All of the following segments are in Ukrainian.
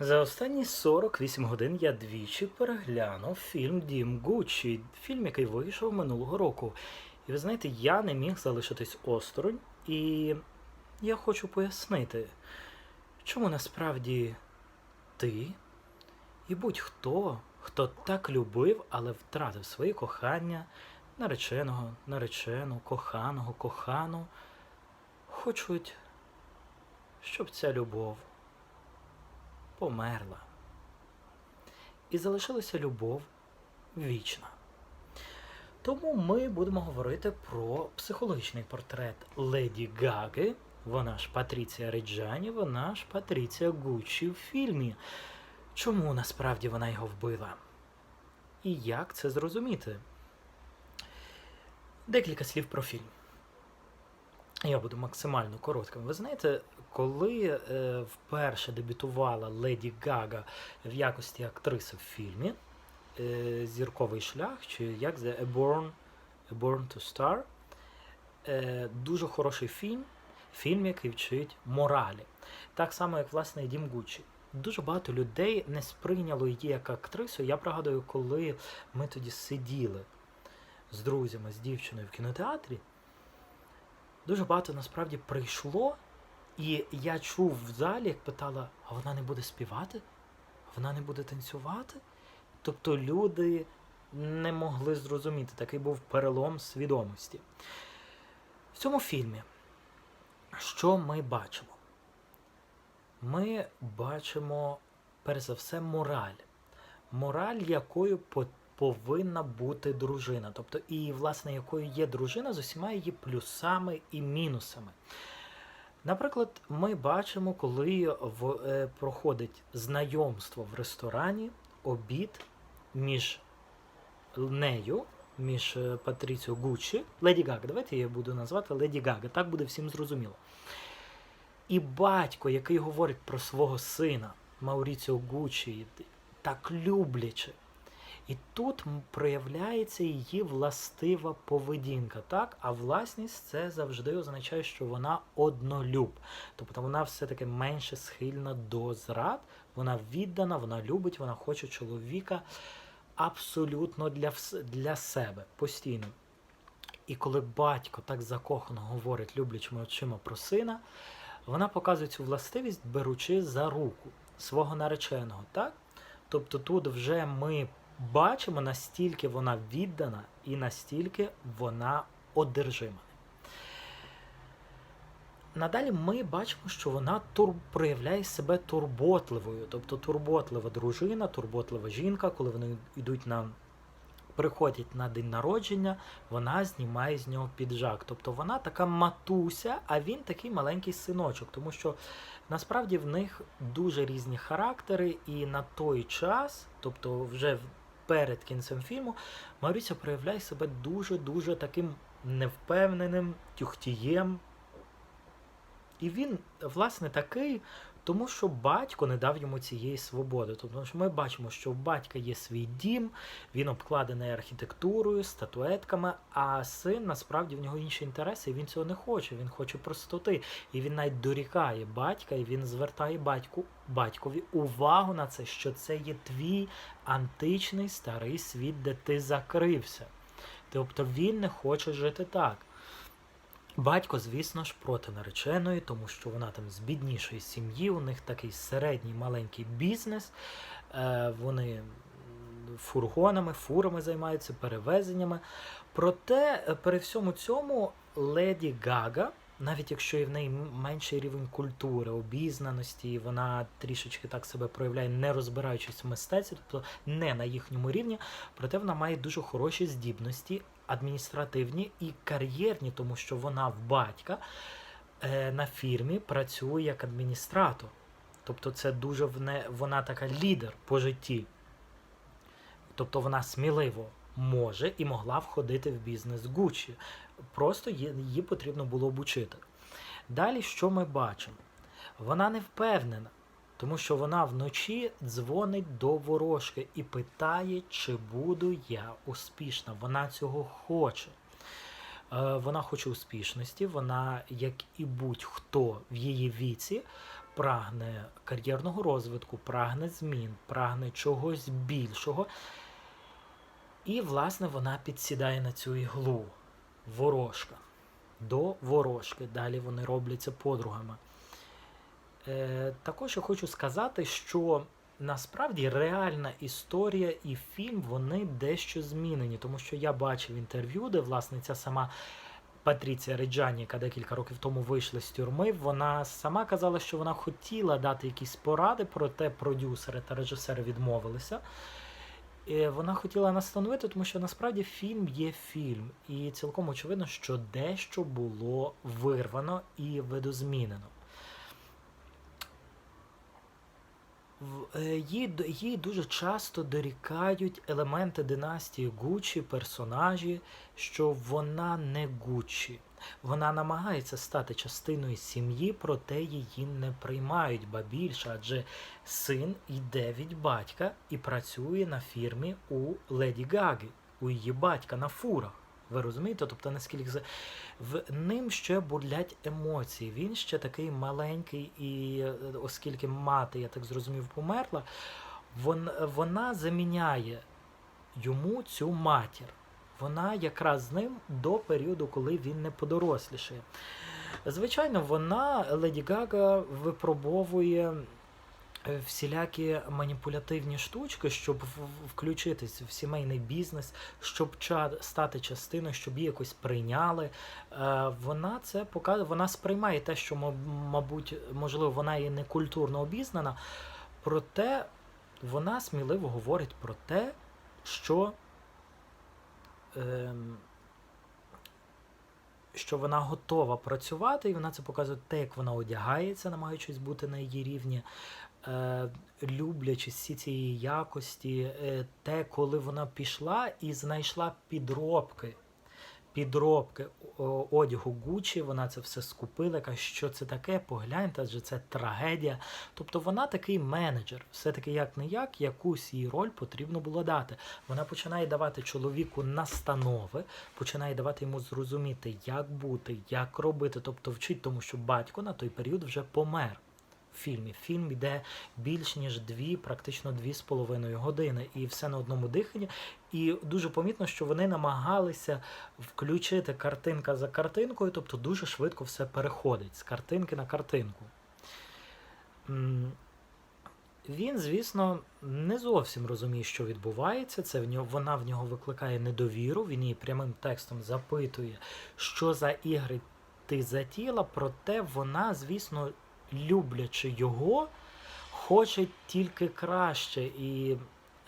За останні 48 годин я двічі переглянув фільм Дім Гуччі, фільм, який вийшов минулого року. І ви знаєте, я не міг залишитись осторонь, і я хочу пояснити, чому насправді ти і будь-хто, хто так любив, але втратив своє кохання, нареченого, наречену, коханого, кохану, хочуть, щоб ця любов померла. І залишилася любов вічна. Тому ми будемо говорити про психологічний портрет Леді Гаги. Вона ж Патріція Реджані, вона ж Патріція Гуччі в фільмі. Чому насправді вона його вбила? І як це зрозуміти? Декілька слів про фільм. Я буду максимально коротким. Ви знаєте, коли е, вперше дебютувала Леді Гага в якості актриси в фільмі е, Зірковий шлях, чи як це A Born, A Born to Star, е, дуже хороший фільм, фільм, який вчить моралі. Так само, як власне Дім Гуччі. Дуже багато людей не сприйняло її як актрису. Я пригадую, коли ми тоді сиділи з друзями, з дівчиною в кінотеатрі. Дуже багато насправді прийшло, і я чув в залі, як питала, а вона не буде співати? Вона не буде танцювати? Тобто люди не могли зрозуміти, такий був перелом свідомості. В цьому фільмі, що ми бачимо? Ми бачимо, перш за все, мораль. Мораль, якою по- повинна бути дружина. Тобто, і, власне, якою є дружина з усіма її плюсами і мінусами. Наприклад, ми бачимо, коли в, е, проходить знайомство в ресторані, обід між нею, між е, Патріціо Гуччі, Леді Гага, давайте я буду назвати Леді Гага, так буде всім зрозуміло. І батько, який говорить про свого сина Мауріціо Гуччі, так любляче. І тут проявляється її властива поведінка, так? А власність це завжди означає, що вона однолюб. Тобто вона все-таки менше схильна до зрад, вона віддана, вона любить, вона хоче чоловіка абсолютно для, для себе постійно. І коли батько так закохано говорить люблячими очима про сина, вона показує цю властивість, беручи за руку свого нареченого, так? Тобто тут вже ми бачимо, настільки вона віддана і настільки вона одержима. Надалі ми бачимо, що вона тур... проявляє себе турботливою, тобто турботлива дружина, турботлива жінка, коли вони йдуть на приходять на день народження, вона знімає з нього піджак. Тобто вона така матуся, а він такий маленький синочок, тому що насправді в них дуже різні характери, і на той час, тобто вже в- перед кінцем фільму, Маріся проявляє себе дуже-дуже таким невпевненим тюхтієм. І він, власне, такий, тому що батько не дав йому цієї свободи. Тобто ми бачимо, що у батька є свій дім, він обкладений архітектурою, статуетками, а син насправді в нього інші інтереси, і він цього не хоче. Він хоче простоти. І він навіть дорікає батька, і він звертає батьку, батькові увагу на це, що це є твій античний старий світ, де ти закрився. Тобто він не хоче жити так. Батько, звісно ж, проти нареченої, тому що вона там з біднішої сім'ї, у них такий середній маленький бізнес. Е, вони фургонами, фурами займаються, перевезеннями. Проте, е, при всьому цьому, леді Гага, навіть якщо і в неї менший рівень культури, обізнаності, вона трішечки так себе проявляє, не розбираючись в мистецтві, тобто не на їхньому рівні, проте вона має дуже хороші здібності адміністративні і кар'єрні, тому що вона в батька е, на фірмі працює як адміністратор. Тобто це дуже вона така лідер по житті. Тобто вона сміливо може і могла входити в бізнес Гуччі. Просто її потрібно було обучити. Далі, що ми бачимо? Вона не впевнена, тому що вона вночі дзвонить до ворожки і питає, чи буду я успішна. Вона цього хоче. Е, Вона хоче успішності, вона, як і будь-хто в її віці, прагне кар'єрного розвитку, прагне змін, прагне чогось більшого. І, власне, вона підсідає на цю іглу. Ворожка. До ворожки. Далі вони робляться подругами. Е, також я хочу сказати, що насправді реальна історія і фільм вони дещо змінені, тому що я бачив інтерв'ю, де власне ця сама Патріція Реджані, яка декілька років тому вийшла з тюрми, вона сама казала, що вона хотіла дати якісь поради, проте продюсери та режисери відмовилися. І вона хотіла настановити, тому що насправді фільм є фільм, і цілком очевидно, що дещо було вирвано і видозмінено. В- е, Їй, їй дуже часто дорікають елементи династії Гуччі, персонажі, що вона не Гуччі. Вона намагається стати частиною сім'ї, проте її не приймають, ба більше, адже син йде від батька і працює на фірмі у Леді Гаги, у її батька на фурах. Ви розумієте? Тобто, наскільки в ним ще бурлять емоції. Він ще такий маленький, і е, оскільки мати, я так зрозумів, померла, вон, вона заміняє йому цю матір. Вона якраз з ним до періоду, коли він не подорослішає. Звичайно, вона, Леді Гага, випробовує всілякі маніпулятивні штучки, щоб включитись в сімейний бізнес, щоб стати частиною, щоб її якось прийняли. Е, Вона це показує, вона сприймає те, що, мабуть, можливо, вона є не культурно обізнана, проте вона сміливо говорить про те, що. ем, що вона готова працювати, і вона це показує те, як вона одягається, намагаючись бути на її рівні, е, люблячи всі ці якості, е, те, коли вона пішла і знайшла підробки. Підробки одягу Гуччі, вона це все скупила, каже, що це таке, погляньте, адже це трагедія. Тобто вона такий менеджер, все-таки як не як, якусь їй роль потрібно було дати. Вона починає давати чоловіку настанови, починає давати йому зрозуміти, як бути, як робити, тобто вчить тому, що батько на той період вже помер. Фільмі. Фільм йде більш ніж дві, практично дві з половиною години, і все на одному диханні. І дуже помітно, що вони намагалися включити картинка за картинкою, тобто дуже швидко все переходить з картинки на картинку. Він, звісно, не зовсім розуміє, що відбувається. Це в нього, вона в нього викликає недовіру. Він її прямим текстом запитує, що за ігри ти затіла, проте вона, звісно, люблячи його, хоче тільки краще. І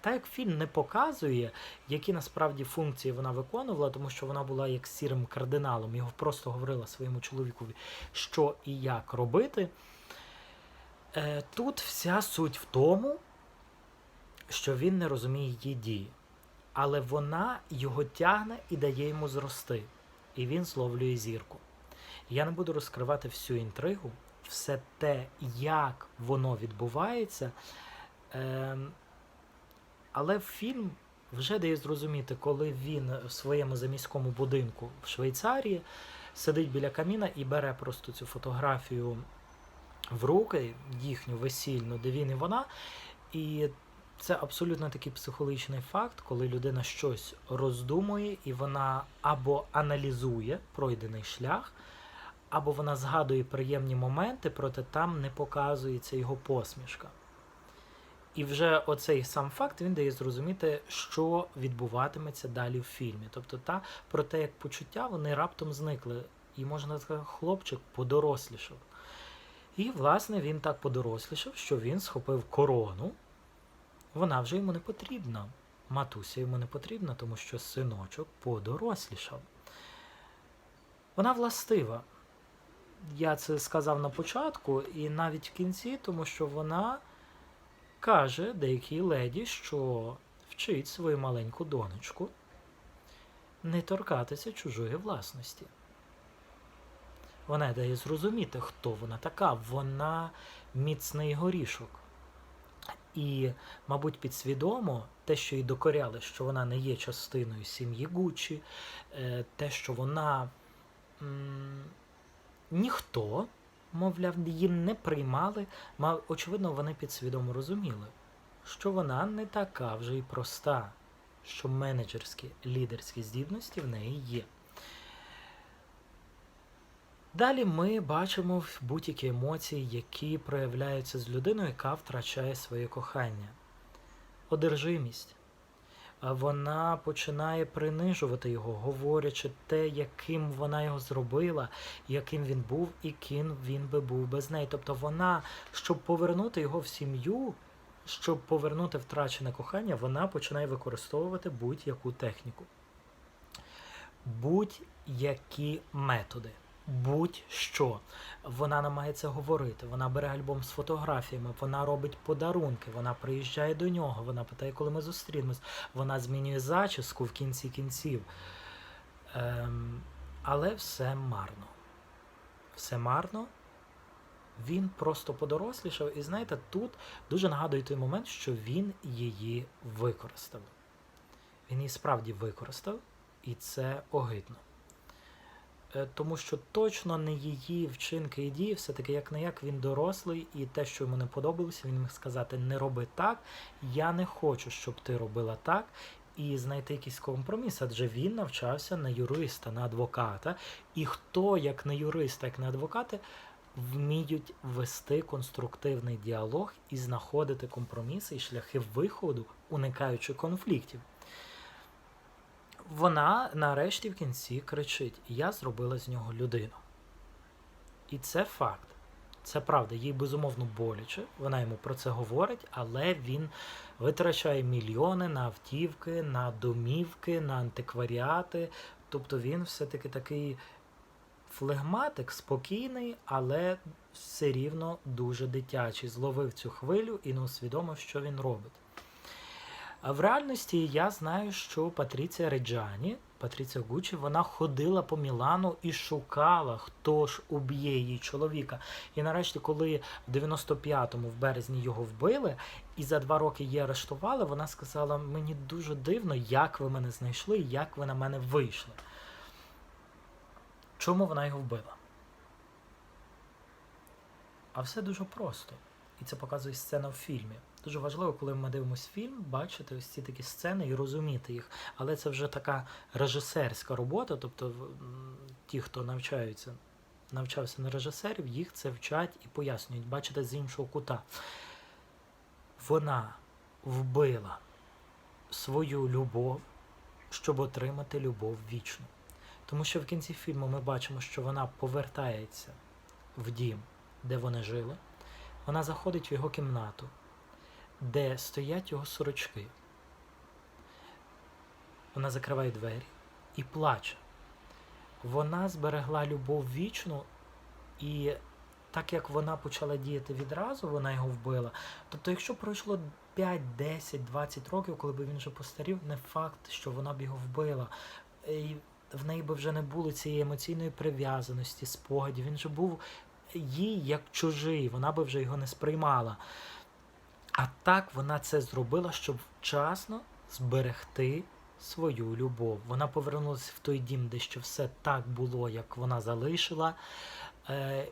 так як фільм не показує, які насправді функції вона виконувала, тому що вона була як сірим кардиналом, його просто говорила своєму чоловікові, що і як робити. Е, Тут вся суть в тому, що він не розуміє її дії. Але вона його тягне і дає йому зрости. І він зловлює зірку. Я не буду розкривати всю інтригу, все те, як воно відбувається. Ем, але фільм вже дає зрозуміти, коли він в своєму заміському будинку в Швейцарії сидить біля каміна і бере просто цю фотографію в руки, їхню весільну, де він і вона. І це абсолютно такий психологічний факт, коли людина щось роздумує, і вона або аналізує пройдений шлях, або вона згадує приємні моменти, проте там не показується його посмішка. І вже оцей сам факт він дає зрозуміти, що відбуватиметься далі в фільмі. Тобто, та про те, як почуття вони раптом зникли, і можна сказати, хлопчик подорослішав. І, власне, він так подорослішав, що він схопив корону. Вона вже йому не потрібна. Матуся йому не потрібна, тому що синочок подорослішав. Вона властива. Я це сказав на початку, і навіть в кінці, тому що вона каже деякій леді, що вчить свою маленьку донечку не торкатися чужої власності. Вона дає зрозуміти, хто вона така. Вона міцний горішок. І, мабуть, підсвідомо те, що їй докоряли, що вона не є частиною сім'ї Гуччі, е, те, що вона ніхто, мовляв, її не приймали, ма- очевидно, вони підсвідомо розуміли, що вона не така вже й проста, що менеджерські лідерські здібності в неї є. Далі ми бачимо будь-які емоції, які проявляються з людиною, яка втрачає своє кохання. Одержимість. Вона починає принижувати його, говорячи те, яким вона його зробила, яким він був і ким він би був без неї. Тобто вона, щоб повернути його в сім'ю, щоб повернути втрачене кохання, вона починає використовувати будь-яку техніку, будь-які методи. Будь-що вона намагається говорити, вона бере альбом з фотографіями, вона робить подарунки, вона приїжджає до нього, вона питає, коли ми зустрінемось, вона змінює зачіску в кінці кінців. Ем, але все марно. Все марно. Він просто подорослішав, і знаєте, тут дуже нагадує той момент, що він її використав. Він її справді використав, і це огидно. Е, Тому що точно не її вчинки і дії, все-таки як не як він дорослий, і те, що йому не подобалося, він міг сказати: не роби так, я не хочу, щоб ти робила так, і знайти якийсь компроміс, адже він навчався на юриста, на адвоката. І хто, як не юрист, як не адвокати, вміють вести конструктивний діалог і знаходити компроміси і шляхи виходу, уникаючи конфліктів. Вона нарешті в кінці кричить: Я зробила з нього людину. І це факт. Це правда, їй безумовно боляче. Вона йому про це говорить, але він витрачає мільйони на автівки, на домівки, на антикваріати. Тобто він все-таки такий флегматик, спокійний, але все рівно дуже дитячий. Зловив цю хвилю і не усвідомив, що він робить. А в реальності я знаю, що Патріція Реджані, Патріція Гучі, вона ходила по Мілану і шукала, хто ж уб'є її чоловіка. І нарешті, коли в 95-му в березні його вбили, і за два роки її арештували, вона сказала: мені дуже дивно, як ви мене знайшли, як ви на мене вийшли. Чому вона його вбила? А все дуже просто. І це показує сцена в фільмі. Дуже важливо, коли ми дивимося фільм, бачити ось ці такі сцени і розуміти їх. Але це вже така режисерська робота. Тобто ті, хто навчаються, навчався на режисерів, їх це вчать і пояснюють, бачите з іншого кута. Вона вбила свою любов, щоб отримати любов вічну. Тому що в кінці фільму ми бачимо, що вона повертається в дім, де вони жили. Вона заходить в його кімнату, де стоять його сорочки. Вона закриває двері і плаче. Вона зберегла любов вічну, і так як вона почала діяти відразу, вона його вбила. Тобто, якщо пройшло 5, 10, 20 років, коли б він вже постарів, не факт, що вона б його вбила. І в неї би вже не було цієї емоційної прив'язаності, спогадів. Він же був їй як чужий, вона би вже його не сприймала. А так вона це зробила, щоб вчасно зберегти свою любов. Вона повернулася в той дім, де ще все так було, як вона залишила. Е,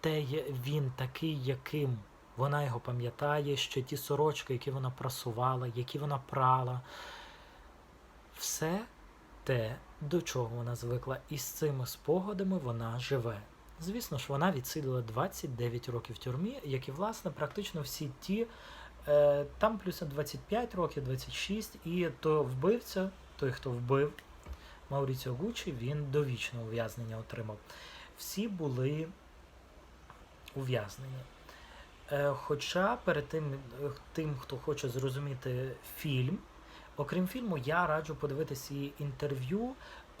те він такий, яким вона його пам'ятає, що ті сорочки, які вона прасувала, які вона прала, все те, до чого вона звикла, і з цими спогадами вона живе. Звісно ж, вона відсиділа 29 років в тюрмі, як і власне практично всі ті, е, там плюс 25 років, 26, і то вбивця, той, хто вбив Мауріціо Гуччі, він довічне ув'язнення отримав. Всі були ув'язнені. Е, Хоча перед тим, е, тим, хто хоче зрозуміти фільм, окрім фільму, я раджу подивитися її інтерв'ю,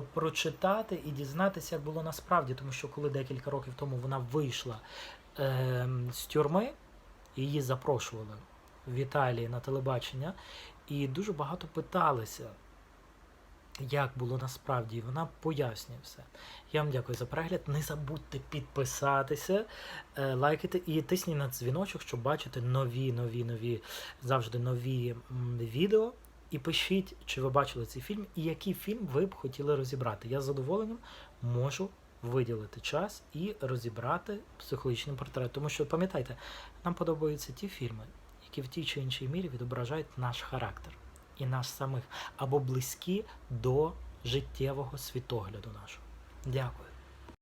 прочитати і дізнатися, як було насправді, тому що коли декілька років тому вона вийшла е, з тюрми, її запрошували в Італії на телебачення, і дуже багато питалися, як було насправді, і вона пояснює все. Я вам дякую за перегляд. Не забудьте підписатися, е, лайкати і тисніть на дзвіночок, щоб бачити нові, нові, нові, завжди нові відео. І пишіть, чи ви бачили цей фільм, і який фільм ви б хотіли розібрати. Я з задоволенням можу виділити час і розібрати психологічний портрет. Тому що пам'ятайте, нам подобаються ті фільми, які в тій чи іншій мірі відображають наш характер і нас самих, або близькі до життєвого світогляду нашого. Дякую.